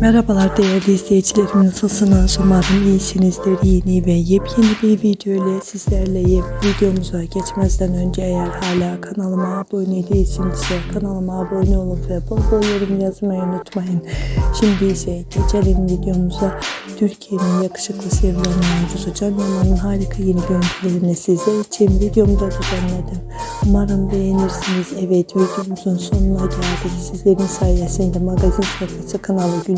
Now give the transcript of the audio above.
Merhabalar değerli izleyicilerim nasılsınız? Umarım iyisinizdir. Yeni ve yepyeni bir video ile sizlerleyim. Videomuza geçmezden önce eğer hala kanalıma abone değilseniz kanalıma abone olun ve bol bol yorum yazmayı unutmayın. Şimdi ise geçelim videomuza. Türkiye'nin yakışıklı sevilen oyuncusu Can Yaman'ın harika yeni görüntülerini sizler için videomda düzenledim. Umarım beğenirsiniz. Evet videomuzun sonuna geldik. Sizlerin sayesinde magazin sayfası kanalı